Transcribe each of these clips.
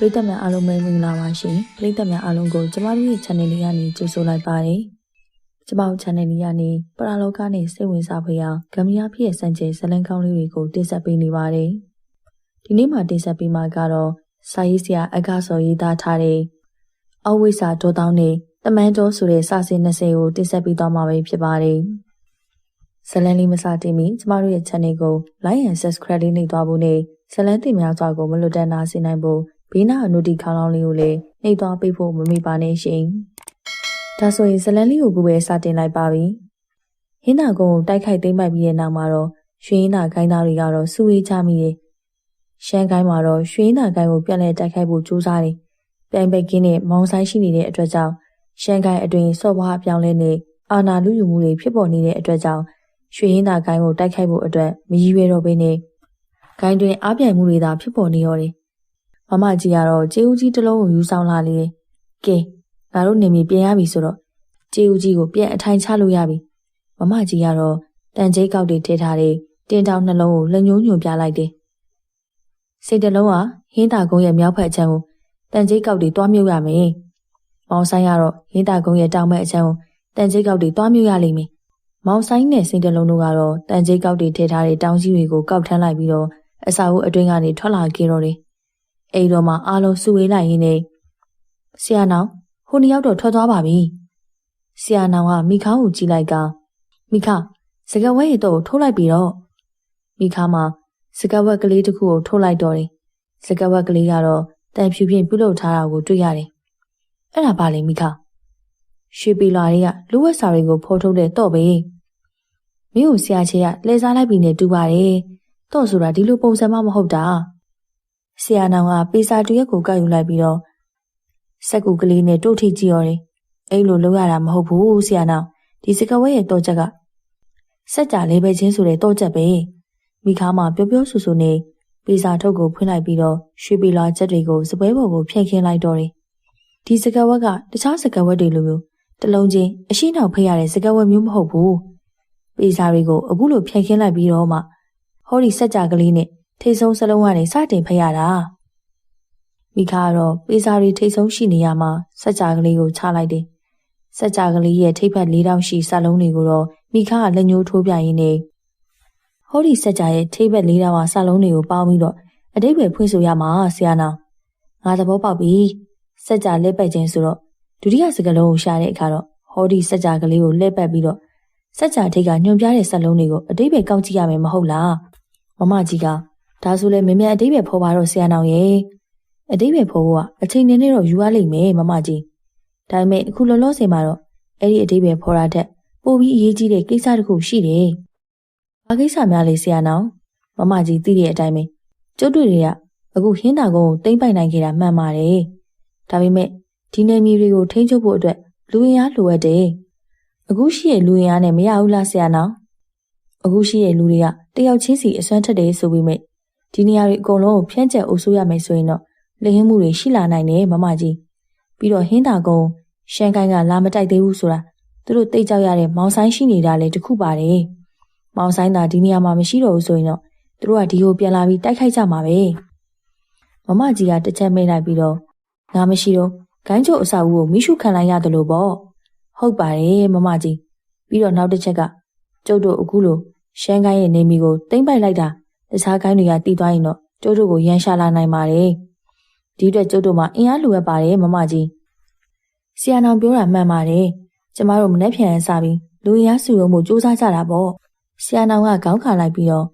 ပရိသတ်များအားလုံးပဲမင်္ဂလာပါရှင်ပရိသတ်များအားလုံးကိုကျမတို့ရဲ့ channel လေးကနေကြိုဆိုလိုက်ပါတယ်ကျမတို့ channel လေးကနေပရာလောကနဲ့စိတ်ဝင်စားဖွယ်ရာဂမ်မီယာဖြစ်ရဲ့စံချိန်ဇလန်းကောင်းလေးတွေကိုတင်ဆက်ပေးနေပါတယ်ဒီနေ့မှာတင်ဆက်ပေးမှာကတော့စာရေးဆရာအက္ခစောရေးသားထားတဲ့အဝိစာဒေါတောင်းနဲ့တမန်တော်ဆိုတဲ့စာစဉ်20ကိုတင်ဆက်ပေးသွားမှာပဲဖြစ်ပါတယ်ဇလန်းလေးမစတင်မီကျမတို့ရဲ့ channel ကို like and subscribe လေးနှိပ်သွားဖို့နဲ့ဇလန်းတင်များစွာကိုမလွတ်တမ်းနာစေနိုင်ဖို့ ဘေးနာအနုတီခေါင်းလောင်းလေးကိုလည်းနှိပ်သွားပေးဖို့မမေ့ပါနဲ့ရှင်။ဒါဆိုရင်ဇလန်းလေးကိုကိုပဲစတင်လိုက်ပါပြီ။ဟင်းသာကုန်းကိုတိုက်ခိုက်သိမ်းပိုက်ပြီးတဲ့နောက်မှာတော့ရွှေရင်းသာခိုင်းသားတွေကတော့စုဝေးချမိတယ်။ရှမ်းကိုင်းမှာတော့ရွှေရင်းသာကိုင်းကိုပြန်လည်တိုက်ခိုက်ဖို့ကြိုးစားတယ်။ပြိုင်ပဲကင်းနဲ့မောင်ဆိုင်ရှိနေတဲ့အတွက်ကြောင့်ရှမ်းကိုင်းအတွင်စော့ဘွားအပြောင်းလဲနဲ့အာနာလူယူမှုတွေဖြစ်ပေါ်နေတဲ့အတွက်ကြောင့်ရွှေရင်းသာကိုင်းကိုတိုက်ခိုက်ဖို့အတွက်မရည်ရွယ်တော့ဘဲနဲ့ဂိုင်းတွင်အားပြိုင်မှုတွေသာဖြစ်ပေါ်နေရောတယ် မမကြီးကတော့ကျေးဦးကြီးတစ်လုံးကိုယူဆောင်လာလေတယ်။ကဲငါတို့နေမြေပြင်ရပြီဆိုတော့ကျေးဦးကြီးကိုပြန်အထိုင်ချလို့ရပြီ။မမကြီးကတော့တန်ကြီးကောက်တွေထည့်ထားတဲ့တင်တောင်နှလုံးကိုလက်ညှိုးညွှန်ပြလိုက်တယ်။စိတ်တလုံးကဟင်းတာကုန်းရဲ့မြောက်ဖက်အချမ်းကိုတန်ကြီးကောက်တွေတွားမြုပ်ရမယ်။မောင်ဆိုင်ကတော့ဟင်းတာကုန်းရဲ့တောင်ဘက်အချမ်းကိုတန်ကြီးကောက်တွေတွားမြုပ်ရလိမ့်မယ်။မောင်ဆိုင်နဲ့စိတ်တလုံးတို့ကတော့တန်ကြီးကောက်တွေထည့်ထားတဲ့တောင်ကြီးတွေကိုကောက်ထမ်းလိုက်ပြီးတော့အစာအုပ်အတွင်းကနေထွက်လာခဲ့တော့တယ် အိမ်တော်မှာအားလုံးစုဝေးလိုက်ရင်းနဲ့ဆရာနောင်ဟိုနှစ်ယောက်တော့ထွက်သွားပါပြီဆရာနောင်ကမိခါကိုကြည့်လိုက်ကမိခစကဝဲရတော့ထိုးလိုက်ပြီးတော့မိခါမှာစကဝက်ကလေးတစ်ခုကိုထိုးလိုက်တော့တယ်စကဝက်ကလေးကတော့တန်ဖြူဖြင့်ပြုလုပ်ထားတာကိုတွေ့ရတယ်အဲ့ဒါပါလေမိခရွှေပီလာတွေကလူဝက်စာတွေကိုဖော်ထုတ်တဲ့တော့ပဲမင်းကိုဆရာချေကလဲစားလိုက်ပြီးနေတူပါတယ်တော့ဆိုတာဒီလိုပုံစံမှမဟုတ်တာ ဆရာနောင်ကပေစာတရက်ကိုကောက်ယူလိုက်ပြီးတော့စက်ကူကလေးနဲ့တို့ထိကြည့်ရောတယ်။အဲ့လိုလုပ်ရတာမဟုတ်ဘူးဆရာနောင်ဒီစကဝဲရဲ့တော့ချက်ကစက်ကြလေးပဲချင်းဆိုတဲ့တော့ချက်ပဲ။မိခါမှာပျော်ပျော်ဆူဆူနဲ့ပေစာထုတ်ကိုဖွင့်လိုက်ပြီးတော့ရွှေပီလာချက်တွေကိုစပွဲပေါ်ကိုဖြန့်ခင်းလိုက်တော့တယ်။ဒီစကဝက်ကတခြားစကဝက်တွေလိုမျိုးတလုံးချင်းအရှိနောက်ဖိရတဲ့စကဝက်မျိုးမဟုတ်ဘူး။ပေစာတွေကိုအခုလိုဖြန့်ခင်းလိုက်ပြီးတော့မှဟောဒီစက်ကြကလေးနဲ့ ထိတ်ဆုံးစလုံးကနေစတင်ဖက်ရတာမိခါကတော့ပေးစာတွေထိတ်ဆုံးရှိနေရမှာစက်ကြာကလေးကိုချလိုက်တယ်စက်ကြာကလေးရဲ့ထိပ်ဖက်လေးတောင်ရှိစလုံးတွေကိုတော့မိခါကလက်ညှိုးထိုးပြရင်းနဲ့ဟောဒီစက်ကြာရဲ့ထိပ်ဖက်လေးတောင်ကစလုံးတွေကိုပေါင်းပြီးတော့အတိတ်ပဲဖွင့်ဆိုရမှာဆရာနောင်ငါသဘောပေါက်ပြီစက်ကြာလက်ပတ်ခြင်းဆိုတော့ဒုတိယစကလုံးကိုရှာတဲ့အခါတော့ဟောဒီစက်ကြာကလေးကိုလက်ပတ်ပြီးတော့စက်ကြာထိတ်ကညွန်ပြတဲ့စလုံးတွေကိုအတိတ်ပဲကောက်ကြည့်ရမယ်မဟုတ်လားမမကြီးက ဒါဆိုလဲမင်းမြန်အတိတ်ပဲဖော်ပါတော့ဆရာနောင်ရဲ့အတိတ်ပဲဖော်ဖို့ကအချိန်နဲ့တော့ယူရလိမ့်မယ်မမကြီးဒါပေမဲ့အခုလောလောဆယ်မှာတော့အဲ့ဒီအတိတ်ပဲဖော်တာတက်ပို့ပြီးအရေးကြီးတဲ့ကိစ္စတစ်ခုရှိတယ်ဘာကိစ္စများလဲဆရာနောင်မမကြီးသိတဲ့အတိုင်းပဲကျုပ်တို့တွေကအခုဟင်းတာကုန်းကိုတိမ့်ပိုင်နိုင်ခဲ့တာမှန်ပါတယ်ဒါပေမဲ့ဒီနယ်မြေတွေကိုထိန်းချုပ်ဖို့အတွက်လူရင်အားလိုအပ်တယ်အခုရှိရဲ့လူရင်အားနဲ့မရဘူးလားဆရာနောင်အခုရှိရဲ့လူတွေကတယောက်ချင်းစီအစွမ်းထက်တယ်ဆိုပြီးမြဲ ဒီနေရာတွေအကုန်လုံးကိုဖြန့်ကျက်အုပ်စိုးရမယ်ဆိုရင်တော့လိဟင်းမှုတွေရှိလာနိုင်တယ်မမကြီးပြီးတော့ဟင်းတာကုန်းရှန်ကိုင်းကလာမတိုက်သေးဘူးဆိုတာသူတို့သိကြောက်ရတဲ့မောင်ဆိုင်ရှိနေတာလည်းတခုပါတယ်မောင်ဆိုင်သာဒီနေရာမှာမရှိတော့ဘူးဆိုရင်တော့သူတို့ကဒီကိုပြန်လာပြီးတိုက်ခိုက်ကြမှာပဲမမကြီးကတစ်ချက်မိတ်လိုက်ပြီးတော့ငါမရှိတော့ဂိုင်းချိုအဆောက်အဦကိုမိရှုခံလိုက်ရတယ်လို့ပေါ့ဟုတ်ပါတယ်မမကြီးပြီးတော့နောက်တစ်ချက်ကကျုပ်တို့အခုလိုရှန်ကိုင်းရဲ့နေမီကိုတိမ့်ပိုက်လိုက်တာ တခြားကိုင်းတွေကတီးသွားရင်တော့ကျုပ်တို့ကိုရန်ရှာလာနိုင်ပါတယ်။ဒီအတွက်ကျုပ်တို့မှာအင်အားလိုအပ်ပါတယ်မမကြီး။ဆီယနောင်ပြောတာမှန်ပါတယ်။ကျမတို့မနှက်ဖြန်စပြီးလူရင်းစုရုံမှုစူးစမ်းကြတာပေါ့။ဆီယနောင်ကခေါင်းခါလိုက်ပြီးတော့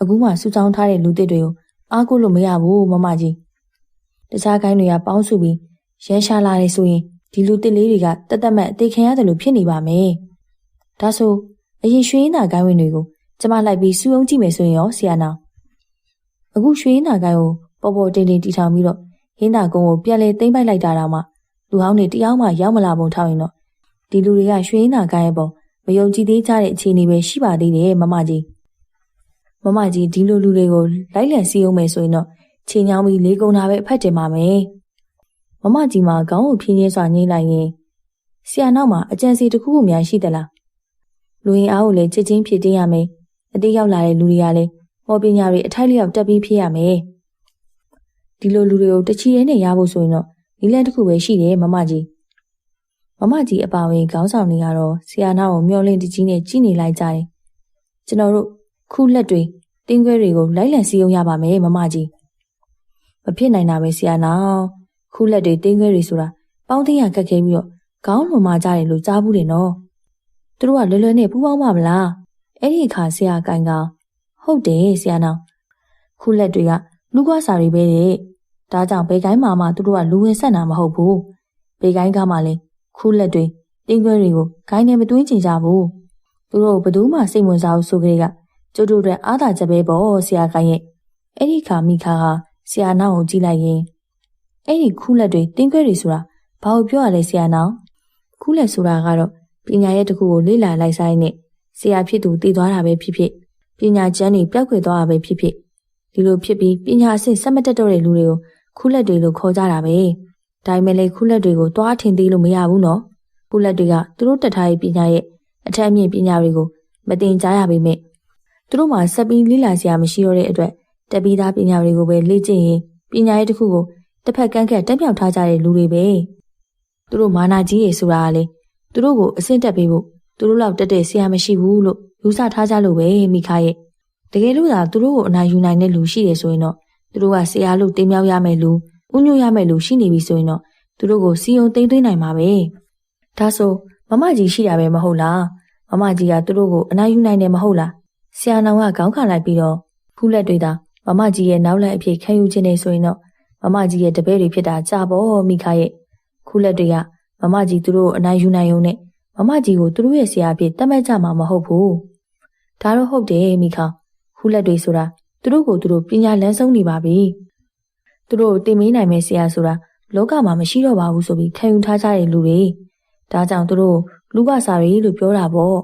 အခုမှစူးစောင်းထားတဲ့လူသစ်တွေကိုအားကိုးလို့မရဘူးမမကြီး။တခြားကိုင်းတွေကပေါင်းစုပြီးရန်ရှာလာတယ်ဆိုရင်ဒီလူသစ်လေးတွေကတသက်မဲ့အသေးခံရတယ်လို့ဖြစ်နေပါမယ်။ဒါဆိုအရင်ရွှေရင်းသာကိုင်းဝင်တွေကို ကျမလိုက်ပြီးစူးအောင်ကြည့်မယ်ဆိုရင်ရောဆရာနောင်အခုရွှေရင်းသာကိုင်းကိုပေါ်ပေါ်တင်တင်တီထောင်ပြီးတော့ဟင်းသာကုန်းကိုပြန်လေသိမ့်ပိုက်လိုက်တာတော့မှလူဟောင်းတွေတယောက်မှရောက်မလာပုံထောက်ရင်တော့ဒီလူတွေကရွှေရင်းသာကိုင်းရဲ့ပုံမယုံကြည်သေးကြတဲ့အခြေအနေပဲရှိပါသေးတယ်မမကြီးမမကြီးဒီလိုလူတွေကိုလိုက်လံစီးအောင်မယ်ဆိုရင်တော့ချိန်ချောင်းပြီးလေးကုံတာပဲအဖက်တင်ပါမယ်မမကြီးမှာခေါင်းကိုဖြင်းချင်းစွာညှိလိုက်ရင်ဆရာနောက်မှာအကြံစီတစ်ခုခုများရှိသလားလူရင်အားကိုလည်းချစ်ချင်းဖြစ်တင်ရမယ် အတိတ်ရောက်လာတဲ့လူတွေကလည်းဟောပညာတွေအထိုက်လျောက်တက်ပြီးဖြစ်ရမယ်ဒီလိုလူတွေကိုတချီရဲနဲ့ရဖို့ဆိုရင်တော့နီလန်တစ်ခုပဲရှိတယ်မမကြီးမမကြီးအပါဝင်ခေါင်းဆောင်တွေကတော့ဆီယာနာကိုမျောလင့်တကြီးနဲ့ကြည်နေလိုက်ကြတယ်ကျွန်တော်တို့ခုလက်တွေတင်းခွဲတွေကိုလိုက်လံစီးအောင်ရပါမယ်မမကြီးမဖြစ်နိုင်တာပဲဆီယာနာခုလက်တွေတင်းခွဲတွေဆိုတာပေါင်းသိရခက်ခဲပြီးတော့ခေါင်းလွန်မာကြတယ်လို့ကြားဘူးတယ်နော်သူတို့ကလွယ်လွယ်နဲ့ပူပေါင်းပါမလား အဲ့ဒီအခါဆရာကိုင်ကဟုတ်တယ်ဆရာနောင်ခုလက်တွေကလူကွာစာတွေပဲတဲ့ဒါကြောင့်ဘယ်ကိုင်းမှာမှသူတို့ကလူဝင်ဆက်တာမဟုတ်ဘူးဘယ်ကိုင်းကမှလည်းခုလက်တွေတင်းခွဲတွေကိုခိုင်းနေမတွင်းချင်ကြဘူးသူတို့ဘယ်သူမှစိတ်ဝင်စားဘူးဆိုကြတဲ့ကကျုပ်တို့အတွက်အားသာချက်ပဲပေါ့ဆရာကိုင်းရဲ့အဲ့ဒီခါမိခါကဆရာနောင်ကိုကြည့်လိုက်ရင်အဲ့ဒီခုလက်တွေတင်းခွဲတွေဆိုတာဘာလို့ပြောရလဲဆရာနောင်ခုလက်ဆိုတာကတော့ပညာရဲ့တစ်ခုကိုလေ့လာလိုက်ဆိုင်နဲ့ ဆရာဖြစ်သူတည်သွားတာပဲဖြစ်ဖြစ်ပညာကျမ်းတွေပျောက်ကွယ်သွားတာပဲဖြစ်ဖြစ်ဒီလိုဖြစ်ပြီးပညာအဆင့်ဆက်မတက်တော့တဲ့လူတွေကိုခုလက်တွေလို့ခေါ်ကြတာပဲဒါပေမဲ့လေခုလက်တွေကိုတွားထင်သေးလို့မရဘူးနော်ခုလက်တွေကသူတို့တက်ထားတဲ့ပညာရဲ့အထက်အမြင့်ပညာတွေကိုမတင်ကြားရပေမဲ့သူတို့မှဆက်ပြီးလေ့လာစရာမရှိတော့တဲ့အတွက်တက်ပြီးသားပညာတွေကိုပဲလေ့ကျင့်ရင်ပညာရဲ့တစ်ခုကိုတစ်ဖက်ကန့်ကက်တက်မြောက်ထားကြတဲ့လူတွေပဲသူတို့မာနာကြီးရေဆိုတာကလေသူတို့ကိုအဆင့်တက်ပေးဖို့ သူတို့လောက်တက်တဲ့ဆရာမရှိဘူးလို့ယူဆထားကြလို့ပဲမိခရဲ့တကယ်လို့သာသူတို့ကိုအနိုင်ယူနိုင်တဲ့လူရှိတယ်ဆိုရင်တော့သူတို့ကဆရာလို့တင်မြောက်ရမယ်လူဥညွတ်ရမယ်လူရှိနေပြီဆိုရင်တော့သူတို့ကိုစီယုံသိမ့်သွင်းနိုင်မှာပဲဒါဆိုမမကြီးရှိတာပဲမဟုတ်လားမမကြီးကသူတို့ကိုအနိုင်ယူနိုင်တယ်မဟုတ်လားဆရာနောင်ကခေါင်းခါလိုက်ပြီးတော့ဖူးလက်တွေသာမမကြီးရဲ့နောက်လက်အဖြစ်ခံယူခြင်းနေဆိုရင်တော့မမကြီးရဲ့တပည့်တွေဖြစ်တာကြာပေါ့မိခရဲ့ခူးလက်တွေကမမကြီးသူတို့ကိုအနိုင်ယူနိုင်ုံနဲ့ မမကြီးကိုသူတို့ရဲ့ဆရာအဖြစ်တတ်မှတ်ကြမှာမဟုတ်ဘူးဒါတော့ဟုတ်တယ်မိခခူးလက်တွေဆိုတာသူတို့ကိုသူတို့ပညာလန်းဆုံးနေပါပြီသူတို့တင်မေးနိုင်မဲ့ဆရာဆိုတာလောကမှာမရှိတော့ပါဘူးဆိုပြီးခံယူထားကြတဲ့လူတွေဒါကြောင့်သူတို့လူကစားရီလို့ပြောတာပေါ့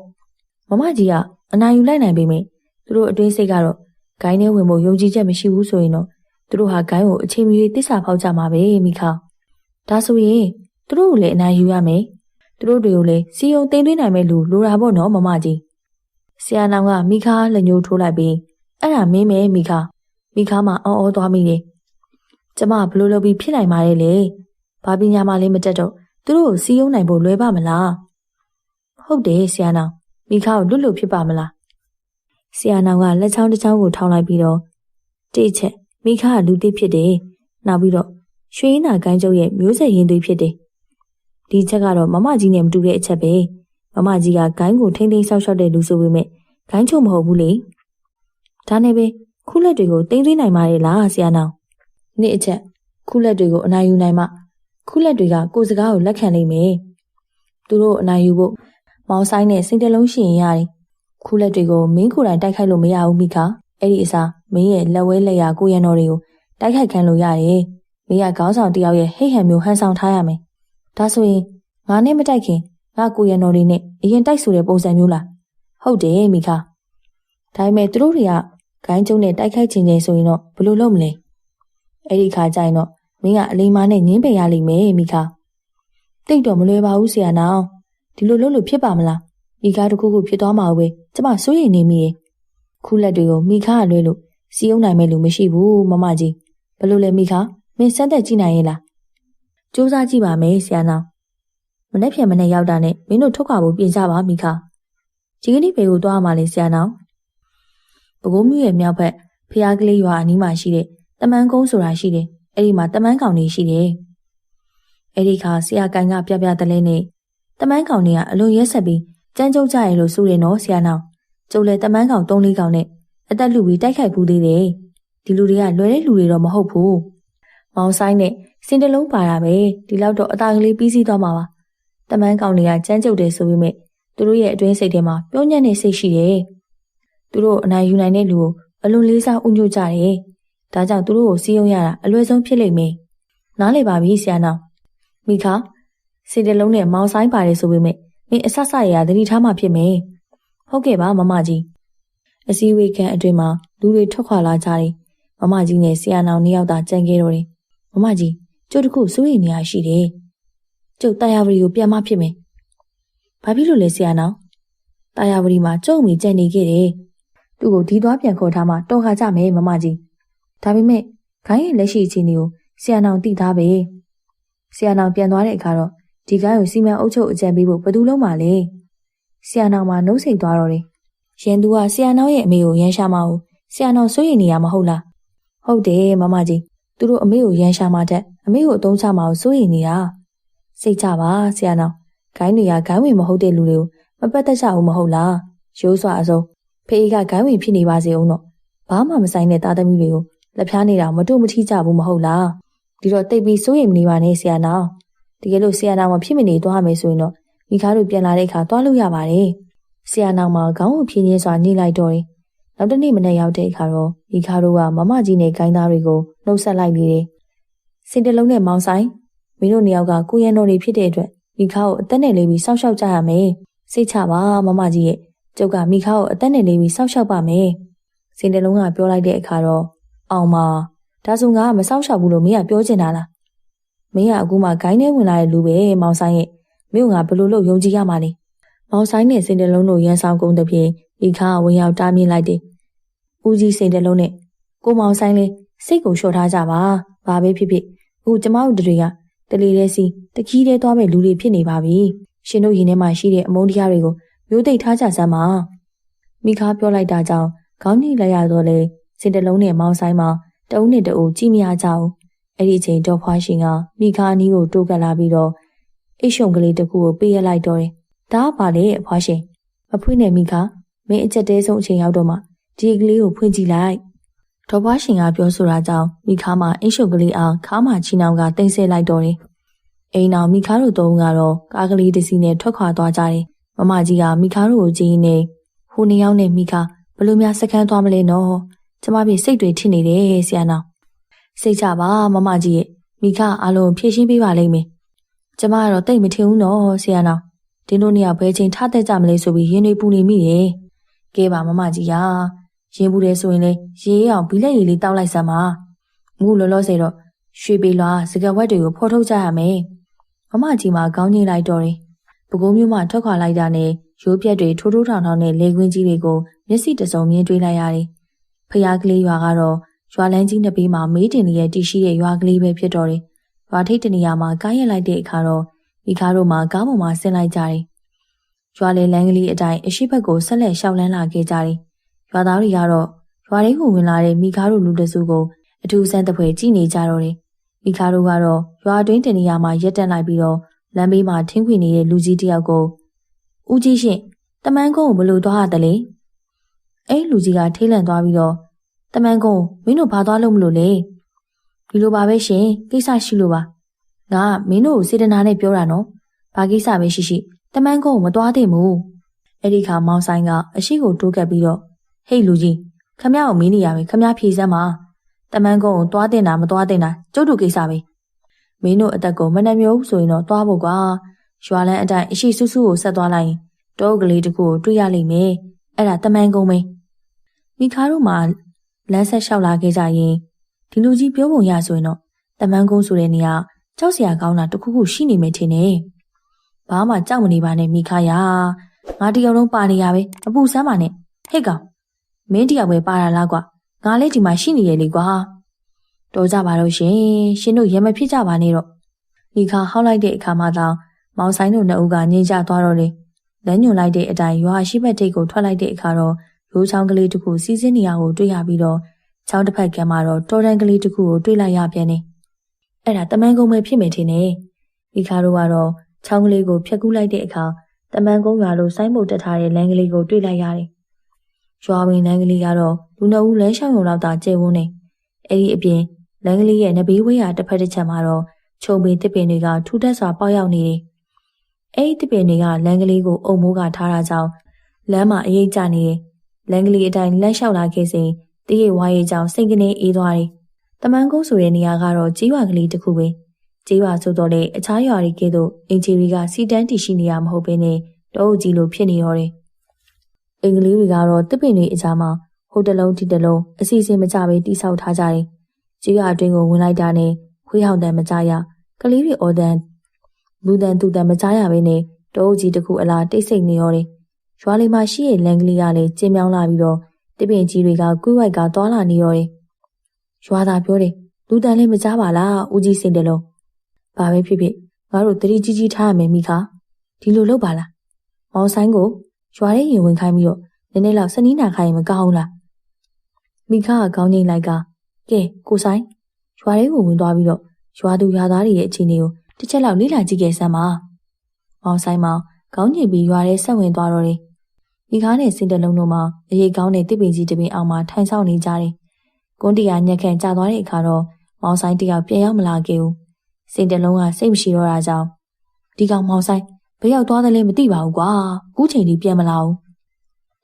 မမကြီးကအနိုင်ယူလိုက်နိုင်ပေမဲ့သူတို့အတွင်းစိတ်ကတော့ဂိုင်းထဲဝင်ဖို့ယုံကြည်ချက်မရှိဘူးဆိုရင်တော့သူတို့ဟာဂိုင်းကိုအချိန်မီတစ္ဆာဖောက်ကြမှာပဲမိခဒါဆိုရင်သူတို့ကိုလည်းအနိုင်ယူရမယ် သူတို့တွေကိုလည်းစီယုံတင်သွင်းနိုင်မဲ့လူလိုတာပေါ့နော်မမကြီးဆရာနောင်ကမိခလက်ညှိုးထိုးလိုက်ပြီးအဲ့ဒါမင်းမဲမိခမိခမှအော်အော်သွားမိတယ်ကျမဘလို့လုပ်ပြီးဖြစ်နိုင်ပါလေလေဘာပညာမှလည်းမတက်တော့သူတို့ကိုစီယုံနိုင်ဖို့လွယ်ပါမလားဟုတ်တယ်ဆရာနောင်မိခကိုလွတ်လွတ်ဖြစ်ပါမလားဆရာနောင်ကလက်ချောင်းတစ်ချောင်းကိုထောင်းလိုက်ပြီးတော့တိတ်ချက်မိခကလူတိဖြစ်တယ်နောက်ပြီးတော့ရွှေရင်းနာကိုင်းကျုပ်ရဲ့မျိုးဆက်ရင်းသွေးဖြစ်တယ် ဒီချက်ကတော့မမကြီးနဲ့မတူတဲ့အချက်ပဲမမကြီးကဂိုင်းကိုထိမ့်သိမ်းဆောက်ရှောက်တဲ့လူဆိုပေမဲ့ဂိုင်းချုံမဟုတ်ဘူးလေဒါနဲ့ပဲခုလက်တွေကိုတင်းသွင်းနိုင်ပါလေလားဆရာနောင်နေ့အချက်ခုလက်တွေကိုအနိုင်ယူနိုင်မှခုလက်တွေကကိုယ်စကားကိုလက်ခံနိုင်မယ်သူတို့အနိုင်ယူဖို့မောင်ဆိုင်နဲ့စိတ်တလုံးရှိရင်ရတယ်ခုလက်တွေကိုမင်းကိုယ်တိုင်တိုက်ခိုက်လို့မရဘူးမိခအဲ့ဒီအစားမင်းရဲ့လက်ဝဲလက်ရကိုရံတော်တွေကိုတိုက်ခိုက်ခံလို့ရတယ်မင်းကခေါင်းဆောင်တယောက်ရဲ့ဟိတ်ဟန်မျိုးဟန်ဆောင်ထားရမယ် ဒါဆိုရင်ငါနဲ့မတိုက်ခင်ငါကိုရံတော်တွေနဲ့အရင်တိုက်ဆိုတဲ့ပုံစံမျိုးလားဟုတ်တယ်မိခဒါပေမဲ့သူတို့တွေကဂိုင်းကျုံနဲ့တိုက်ခိုက်ချင်နေဆိုရင်တော့ဘယ်လိုလုပ်မလဲအဲ့ဒီခါကျရင်တော့မင်းကအလိမ္မာနဲ့ငင်းပယ်ရလိမ့်မယ်မိခတိတ်တော့မလွယ်ပါဘူးဆရာနောင်ဒီလိုလုပ်လို့ဖြစ်ပါမလားမိခတခုခုဖြစ်သွားမှာပဲကျမစိုးရိမ်နေမိရဲ့ခုလက်တွေကိုမိခကလွဲလို့စီးအောင်နိုင်မဲ့လူမရှိဘူးမမကြီးဘလို့လဲမိခမင်းစမ်းသက်ကြည့်နိုင်ရဲ့လား စူးစမ်းကြည့်ပါမယ်ဆရာနောင်မနေ့ဖြန်မနေ့ရောက်တာနဲ့မင်းတို့ထုတ်ခွာဖို့ပြင်ကြပါမိခဒီကနေ့ပေကိုသွားမှလေဆရာနောင်ပဲခူးမြို့ရဲ့မြောက်ဘက်ဖျားကလေးရွာအနီးမှာရှိတဲ့တမန်ကုန်းဆိုတာရှိတယ်အဲ့ဒီမှာတမန်ကောင်တွေရှိတယ်အဲ့ဒီခါဆရာကိုင်ကပြပြတလဲနဲ့တမန်ကောင်တွေကအလွန်ရက်ဆက်ပြီးကြမ်းကြုတ်ကြရလို့ဆိုတယ်နော်ဆရာနောင်ကျုပ်လည်းတမန်းကောင်၃လေးကောင်နဲ့အသက်လူပြီးတိုက်ခိုက်ဘူးသေးတယ်ဒီလူတွေကလွယ်တဲ့လူတွေတော့မဟုတ်ဘူး မောင်ဆိုင်နဲ့စင်တလုံးပါတာပဲဒီလောက်တော့အသာကလေးပြီးစီးသွားမှာပါတမန်းကောင်တွေကကြမ်းကြုတ်တယ်ဆိုပေမဲ့သူတို့ရဲ့အတွင်းစိတ်ထဲမှာပြောညံ့တဲ့စိတ်ရှိတယ်သူတို့အနိုင်ယူနိုင်တဲ့လူကိုအလွန်လေးစားဥညွတ်ကြတယ်ဒါကြောင့်သူတို့ကိုစီးယုံရတာအလွယ်ဆုံးဖြစ်လိမ့်မယ်နားလေပါပြီဆရာနောင်မိခစင်တလုံးနဲ့မောင်ဆိုင်ပါတယ်ဆိုပေမဲ့မင်းအဆဆရရသတိထားမှဖြစ်မယ်ဟုတ်ကဲ့ပါမမကြီးအစည်းအဝေးခန်းအတွင်းမှာလူတွေထွက်ခွာလာကြတယ်မမကြီးနဲ့ဆရာနောင်နှစ်ယောက်သာကြံခဲ့တော့တယ် မမကြီးကျုပ်တခုစိုးရိမ်နေရရှိတယ်ကျုပ်တာယာဝတီကိုပြန်မဖြစ်မယ်ဘာဖြစ်လို့လဲဆရာနောင်တာယာဝတီမှာကျုပ်မိကြံနေခဲ့တယ်သူ့ကိုဒီသွားပြန်ခေါ်ထားမှတော်ခါကြမယ်မမကြီးဒါပေမဲ့ခိုင်းရဲ့လက်ရှိအခြေအနေကိုဆရာနောင်သိသားပဲဆရာနောင်ပြန်သွားတဲ့အခါတော့ဒီကိုင်းကိုစီမံအုပ်ချုပ်အကြံပေးဖို့ဘယ်သူလုံးမလဲဆရာနောင်မှာနှုတ်ဆက်သွားတော့တယ်ရန်သူကဆရာနောင်ရဲ့အမေကိုရန်ရှာမအောင်ဆရာနောင်စိုးရိမ်နေရမဟုတ်လားဟုတ်တယ်မမကြီး သူတို့အမေကိုရန်ရှာမှတဲ့အမေကိုအသုံးချမအောင်စိုးရိမ်နေတာစိတ်ချပါဆရာနောင်ဂိုင်းတွေကဂိုင်းဝင်မဟုတ်တဲ့လူတွေကိုမပတ်သက်ကြဘူးမဟုတ်လားရိုးစွာအစုံဖေးကဂိုင်းဝင်ဖြစ်နေပါစေအောင်တော့ဘာမှမဆိုင်တဲ့သားသမီးတွေကိုလက်ဖျားနေတာမတို့မထီကြဘူးမဟုတ်လားဒီတော့တိတ်ပြီးစိုးရိမ်မနေပါနဲ့ဆရာနောင်တကယ်လို့ဆရာနောင်မဖြစ်မနေသွားမယ်ဆိုရင်တော့မိခါတို့ပြန်လာတဲ့အခါသွားလို့ရပါတယ်ဆရာနောင်မှာခေါင်းကိုဖြင်းချင်းစွာညှိလိုက်တော့တယ် နောက်တနေ့မနေ့ရောက်တဲ့အခါတော့မိခါတို့ကမမကြီးနဲ့ဂိုင်းသားတွေကိုနှုတ်ဆက်လိုက်နေတယ်စင်တလုံးနဲ့မောင်ဆိုင်မင်းတို့နှစ်ယောက်ကကိုရန်တော်တွေဖြစ်တဲ့အတွက်မိခါကိုအသက်နဲ့လေးပြီးစောင့်ရှောက်ကြရမယ်စိတ်ချပါမမကြီးရဲ့ကျုပ်ကမိခါကိုအသက်နဲ့လေးပြီးစောင့်ရှောက်ပါမယ်စင်တလုံးကပြောလိုက်တဲ့အခါတော့အောင်မဒါဆိုငါကမစောင့်ရှောက်ဘူးလို့မင်းကပြောချင်တာလားမင်းကအခုမှဂိုင်းထဲဝင်လာတဲ့လူပဲမောင်ဆိုင်ရဲ့မင်းကဘယ်လိုလုပ်ယုံကြည်ရမှာလဲမောင်ဆိုင်နဲ့စင်တလုံးတို့ရန်ဆောင်ကုန်တဲ့ဖြင့် မိခါကဝင်ရောက်တားမြင်လိုက်တယ်ဦးကြီးစင်တလုံးနဲ့ကိုမောင်ဆိုင်လေးစိတ်ကိုလျှော့ထားကြပါဘာပဲဖြစ်ဖြစ်အခုကျမတို့တွေကတလီလေးစီတခီးတဲသွားမဲ့လူတွေဖြစ်နေပါပြီရှင်တို့ရင်ထဲမှာရှိတဲ့အမုန်းတရားတွေကိုမျိုးသိပ်ထားကြစမ်းပါမိခါပြောလိုက်တာကြောင့်ခေါင်းကြီးလိုက်ရတော့လေစင်တလုံးနဲ့မောင်းဆိုင်မှာတအုပ်နဲ့တအုပ်ကြည့်မရကြဘူးအဲ့ဒီအချိန်တော့ဖွားရှင်ကမိခါနီးကိုတိုးကပ်လာပြီးတော့အိတ်ရှုံကလေးတစ်ခုကိုပေးရလိုက်တော့တယ်ဒါကပါလေအဖွားရှင်မဖွင့်နဲ့မိခါ မင်းအချက်တဲဆုံးအချိန်ရောက်တော့မှဒီကလေးကိုဖွင့်ကြည့်လိုက်ဒေါ်ဖွားရှင်ကပြောဆိုတာကြောင့်မိခါမှာအိတ်ရှုံကလေးအောင်ခါမှာချီနောင်ကတိတ်ဆိတ်လိုက်တော့တယ်အိမ်အောင်မိခါတို့သုံးကတော့ကားကလေးတစ်စီးနဲ့ထွက်ခွာသွားကြတယ်မမကြီးကမိခါတို့ကိုကြည့်နေဟိုနှစ်ယောက်နဲ့မိခါဘလို့များစကန်းသွားမလဲနော်ကျမပြေစိတ်တွေထင်နေတယ်ဆရာနောင်စိတ်ချပါမမကြီးရဲ့မိခအားလုံးဖြည့်ရှင်းပေးပါလိမ့်မယ်ကျမကတော့တိတ်မထင်ဘူးနော်ဆရာနောင်ဒီလိုနေရာဘယ်ချိန်ထားသက်ကြမလဲဆိုပြီးရင်တွေပူနေမိတယ် ကဲပါမမကြီးရာရင်ပူတယ်ဆိုရင်လေရေးအောင်ဘီလက်ရည်လေးတောက်လိုက်စမ်းပါငူလောလောဆယ်တော့ရွှေပေလွာစကဝက်တွေကိုဖော်ထုတ်ကြရမယ်မမကြီးမှာခေါင်းငိမ့်လိုက်တော့တယ်ပကုံးမျိုးမှထွက်ခွာလိုက်တာနဲ့ရိုးပြက်တွေထိုးထိုးထောင်ထောင်နဲ့လေကွင်းကြီးတွေကိုမျက်စိတစုံမြင်တွေ့လိုက်ရတယ်။ဖျားကလေးရွာကတော့ရွာလန်းကြီးနှစ်ဘေးမှာမေးတင်ရဲ့တည်ရှိတဲ့ရွာကလေးပဲဖြစ်တော့တယ်။ရွာထိပ်တနေရာမှာကားရက်လိုက်တဲ့အခါတော့မိခါတို့မှာကားပေါ်မှာဆင်းလိုက်ကြတယ်။ ရွာလေလန်းကလေးအတိုင်းအရှိဘက်ကိုဆက်လက်ရှောက်လန်းလာခဲ့ကြတယ်။ရွာသားတွေကတော့ရွာထဲကိုဝင်လာတဲ့မိခါတို့လူတစုကိုအထူးဆန်းတပွဲကြည့်နေကြတော့တယ်။မိခါတို့ကတော့ရွာတွင်းတနေရာမှာရက်တက်လိုက်ပြီးတော့လမ်းဘေးမှာထင်းခွေနေတဲ့လူကြီးတယောက်ကိုဦးကြီးရှင်တမန်ကုန်းကိုဘလို့သွားရတယ်လေအဲ့လူကြီးကထိတ်လန့်သွားပြီးတော့တမန်ကုန်းမင်းတို့ဘာသွားလို့မလို့လဲဒီလိုပါပဲရှင်ကိစ္စရှိလို့ပါငါမင်းတို့ကိုစေတနာနဲ့ပြောတာနော်ဘာကိစ္စပဲရှိရှိ တမန်ကုန်းကိုမသွားသင့်ဘူးအဲ့ဒီခါမောင်ဆိုင်ကအရှိကိုတိုးကပ်ပြီးတော့ဟေ့လူကြီးခမရကိုမင်းနေရမယ်ခမရဖြေစမ်းပါတမန်ကုန်းကိုသွားတင်တာမသွားတင်တာကျုပ်တို့ကိစ္စပဲမင်းတို့အသက်ကိုမနှမျိုးဆိုရင်တော့သွားဖို့ကွာရွာလန်းအတိုင်းအရှိဆူဆူကိုဆက်သွားလိုက်ရင်တောကလေးတခုကိုတွေ့ရလိမ့်မယ်အဲ့ဒါတမန်ကုန်းပဲမိခါတို့မှလမ်းဆက်လျှောက်လာခဲ့ကြရင်ဒီလူကြီးပြောပုံရဆိုရင်တော့တမန်ကုန်းဆိုတဲ့နေရာကြောက်စရာကောင်းတာတခုခုရှိနေမယ်ထင်တယ် ဘာမှကြောက်မနေပါနဲ့မိခါရငါတယောက်လုံးပါနေရပဲအပူစမ်းပါနဲ့ဟဲ့ကောင်မင်းတယောက်ပဲပါတာလားကွာငါလည်းဒီမှာရှိနေရလေကွာတော်ကြပါတော့ရှင်ရှင်တို့ရမဖြစ်ကြပါနဲ့တော့မိခါဟောက်လိုက်တဲ့အခါမှသာမောင်ဆိုင်တို့နှစ်ဦးကငြင်းကြသွားတော့လေလမ်းညွန်လိုက်တဲ့အတိုင်းရွာရှိဘက်ထိပ်ကိုထွက်လိုက်တဲ့အခါတော့ရိုးချောင်းကလေးတစ်ခုစီးစင်းနေရကိုတွေ့ရပြီးတော့ချောင်းတစ်ဖက်ကမ်းမှာတော့တော်တန်ကလေးတစ်ခုကိုတွေ့လိုက်ရပြန်နေအဲ့ဒါတမန်ကုန်းပဲဖြစ်မယ်ထင်တယ်မိခါတို့ကတော့ ချောင်းကလေးကိုဖျက်ကူးလိုက်တဲ့အခါတမန်ကုန်းရွာလိုစိုင်းပုတ်တက်ထားတဲ့လမ်းကလေးကိုတွေ့လိုက်ရတယ်ရွာဝင်လမ်းကလေးကတော့လူနှုတ်လမ်းလျှောက်ရုံလောက်သာကျဲဝန်းနေအဲ့ဒီအပြင်လမ်းကလေးရဲ့နဘေးဝေးရာတစ်ဖက်တစ်ချက်မှာတော့ခြုံပင်တစ်ပင်တွေကထူထပ်စွာပေါက်ရောက်နေတယ်။အဲ့ဒီတစ်ပင်တွေကလမ်းကလေးကိုအုံမိုးကထားတာကြောင့်လမ်းမှာအရေးကျနေတယ်။လမ်းကလေးအတိုင်းလမ်းလျှောက်လာခဲ့စဉ်တရေဝါရီကြောင့်စိတ်ကနေအေးသွားတယ်။တမန်ကုန်းဆိုတဲ့နေရာကတော့ကြီးရွာကလေးတစ်ခုပဲ။ ကြီးရွာဆိုတော့လေအခြားရွာတွေကဲ့သို့အင်ဂျီတွေကစီတန်းတီရှိနေရမဟုတ်ဘဲနဲ့တောအုပ်ကြီးလိုဖြစ်နေရောတယ်။အင်္ဂလိပ်တွေကတော့တစ်ပင်တွေအကြားမှာဟိုတလုံးဒီတလုံးအစီအစဉ်မကြဘဲတိဆောက်ထားကြတယ်။ကြီးရအတွင်းကိုဝင်လိုက်တာနဲ့ခွေးဟောင်တန်မကြရကလေးတွေအော်တန်လူတန်သူတန်မကြရဘဲနဲ့တောအုပ်ကြီးတစ်ခုအလားတိတ်ဆိတ်နေရောတယ်ရွာလေးမှာရှိရဲ့လန်ကလေးကလည်းကျင်းမြောင်းလာပြီးတော့တပင်ကြီးတွေကကွေးဝိုက်ကသွားလာနေရောတယ်ရွာသားပြောတယ်လူတန်လည်းမကြားပါလားဦးကြီးစင်တလုံး ဘာပဲဖြစ်ဖြစ်ငါတို့တတိကြီးကြီးထားရမယ်မိခါဒီလိုလုပ်ပါလားမောင်ဆိုင်ကိုရွာထဲရင်ဝင်ခိုင်းပြီးတော့နည်းနည်းလောက်စနီးနာခိုင်းရင်မကောင်းဘူးလားမိခါကခေါင်းငိမ့်လိုက်ကကဲကိုဆိုင်ရွာထဲကိုဝင်သွားပြီးတော့ရွာသူရွာသားတွေရဲ့အခြေအနေကိုတစ်ချက်လောက်လေ့လာကြည့်ခဲ့စမ်းပါမောင်ဆိုင်မောင်ခေါင်းညင်ပြီးရွာထဲဆက်ဝင်သွားတော့တယ်မိခါနဲ့စင်တလုံးတို့မှာအရေးကောင်းတဲ့တစ်ပင်ကြီးတစ်ပင်အောင်မှာထိုင်ဆောင်နေကြတယ်ကွန်းတရားညက်ခန့်ကြာသွားတဲ့အခါတော့မောင်ဆိုင်တယောက်ပြန်ရောက်မလာခဲ့ဘူး စင်တလုံးကစိတ်မရှိတော့တာကြောင့်ဒီကောင်မောင်ဆိုင်ဘယ်ရောက်သွားသလဲမသိပါဘူးကွာအခုချိန်ထိပြန်မလာဘူး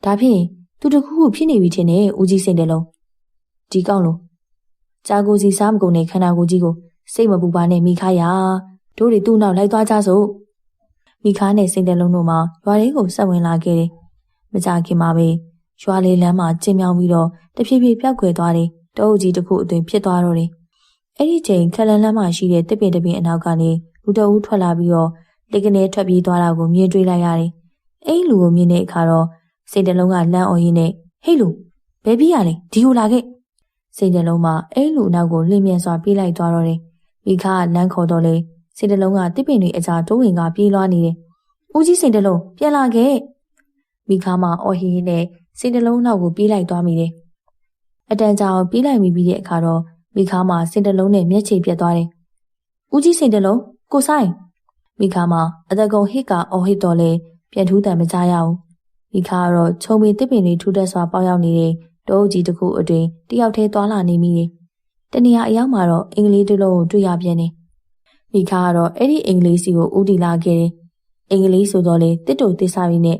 ဒါဖြင့်သူတခုခုဖြစ်နေပြီထင်တယ်ဦးကြီးစင်တလုံးဒီကောင်လို့ကြာကိုစီစားမကုန်တဲ့ခန္ဓာကိုယ်ကြီးကိုစိတ်မပူပါနဲ့မိခါရတို့တွေသူ့နောက်လိုက်သွားကြစို့မိခါနဲ့စင်တလုံးတို့မှရွာလေးကိုဆက်ဝင်လာခဲ့တယ်မကြခင်မှာပဲရွာလေးလမ်းမှာကျင်းမြောင်းပြီးတော့တဖြည်းဖြည်းပြောက်ကွယ်သွားတယ်တအုပ်ကြီးတစ်ခုအတွင်ဖြစ်သွားတော့တယ် အဲ့ဒီချိန်ခလန်လမ်းမှာရှိတဲ့တစ်ပင်တစ်ပင်အနောက်ကနေလူတအုပ်ထွက်လာပြီးတော့လက်ကနေထွက်ပြေးသွားတာကိုမြင်တွေ့လိုက်ရတယ်အဲ့လူကိုမြင်တဲ့အခါတော့စိတ်တလုံးကလန့်အော်ရင်းနဲ့ဟေ့လူဘယ်ပြေးရလဲဒီကိုလာခဲ့စိတ်တလုံးမှာအဲ့လူနောက်ကိုလင်းမြန်စွာပြေးလိုက်သွားတော့တယ်မိခါကလမ်းခေါ်တော့လေစိတ်တလုံးကတစ်ပင်တွေအကြားတိုးဝင်ကပြေးလွှားနေတယ်ဦးကြီးစိတ်တလုံးပြန်လာခဲ့မိခါမှာအော်ဟီဟီနဲ့စိတ်တလုံးနောက်ကိုပြေးလိုက်သွားမိတယ်အတန်ကြာအောင်ပြေးလိုက်မိပြီးတဲ့အခါတော့ မိခါမှာစိတ်တလုံးနဲ့မျက်ခြေပြတ်သွားတယ်ဦးကြီးစိတ်တလုံးကိုဆိုင်မိခါမှာအသက်ကုန်ဟစ်ကအော်ဟစ်တော်လဲပြန်ထူးတန်မကြရအောင်မိခါကတော့ခြုံပင်တစ်ပင်တွေထူထပ်စွာပေါက်ရောက်နေတဲ့တောအုပ်ကြီးတစ်ခုအတွင်တယောက်တည်းသွားလာနေမိတယ်။တနေရာအရောက်မှာတော့အင်္ဂလိပ်တစ်လုံးကိုတွေ့ရပြန်တယ်။မိခါကတော့အဲ့ဒီအင်္ဂလိပ်စီကိုဦးတည်လာခဲ့တယ်။အင်္ဂလိပ်ဆိုတော့လေတစ်တူတစ်စားပြီးနဲ့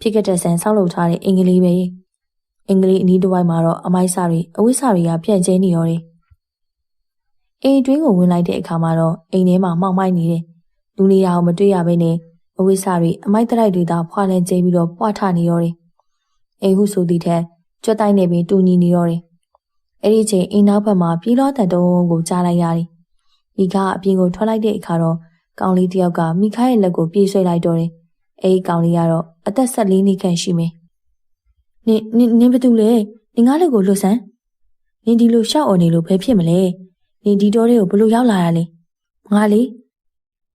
ဖြစ်ကတဲ့ဆန်ဆောက်လုပ်ထားတဲ့အင်္ဂလိပ်ပဲ။အင်္ဂလိပ်အနီးတစ်ဝိုက်မှာတော့အမိုက်စာတွေအဝိစာတွေကပြန့်ကျဲနေရောတယ်။ အိမ်တွင်းကိုဝင်လိုက်တဲ့အခါမှာတော့အိမ်ထဲမှာမှောင်မိုက်နေတယ်။လူနေတာကိုမတွေ့ရဘဲနဲ့အဝိစာတွေအမိုက်တရိုက်တွေသာဖွာလန်းကျဲပြီးတော့ပွားထနေရောတယ်။အိမ်ဟုဆိုသည့်ထက်ကြွက်တိုက်နေပြီးတူညီနေရောတယ်။အဲ့ဒီချိန်အိမ်နောက်ဘက်မှာပြေးလောတန်တုံးကိုကြားလိုက်ရတယ်။မိခါအပြင်ကိုထွက်လိုက်တဲ့အခါတော့ကောင်လေးတယောက်ကမိခါရဲ့လက်ကိုပြေးဆွဲလိုက်တော့တယ်။အဲ့ဒီကောင်လေးကတော့အသက်၁၄နှစ်ခန့်ရှိမယ်။နင်နင်နင်ဘာတူလဲ။နင်ငါလက်ကိုလွတ်ဆန်း။နင်ဒီလိုရှောက်អော်နေလို့ဘယ်ဖြစ်မလဲ။ နင်ဒီတော်တွေကိုဘလို့ရောက်လာတာလဲ။ငါလေ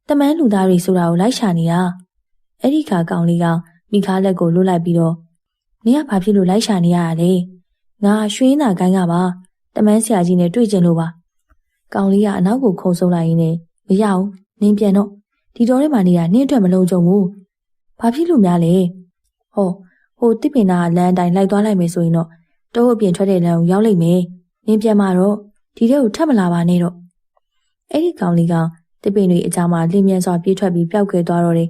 တမန်းလူသားတွေဆိုတာကိုလိုက်ရှာနေတာ။အဲ့ဒီခါကောင်လေးကမိခါလက်ကိုလွတ်လိုက်ပြီးတော့နင်ကဘာဖြစ်လို့လိုက်ရှာနေရတာလဲငါရွှေနာကိုင်းကပါတမန်းဆရာကြီးနဲ့တွေ့ကြလို့ပါကောင်လေးကအနောက်ကိုခုံဆုံးလိုက်ရင်းနဲ့မရဘူးနင်းပြန်တော့ဒီတော်ထဲမှာနေတာနင်းအတွက်မလုံးကြုံဘူးဘာဖြစ်လို့များလဲဟောဟိုတစ်ပင်နာလမ်းအတိုင်းလိုက်သွားလိုက်မယ်ဆိုရင်တော့တိုးအပြင်ထွက်တဲ့လမ်းကိုရောက်လိမ့်မယ်နင်းပြန်มาတော့ ဒီထဲကိုထပ်မလာပါနဲ့တော့အဲ့ဒီကောင်လေးကတစ်ပင်တွေအကြားမှာလင်းမြန်စွာပြေးထွက်ပြီးပျောက်ကွယ်သွားတော့တယ်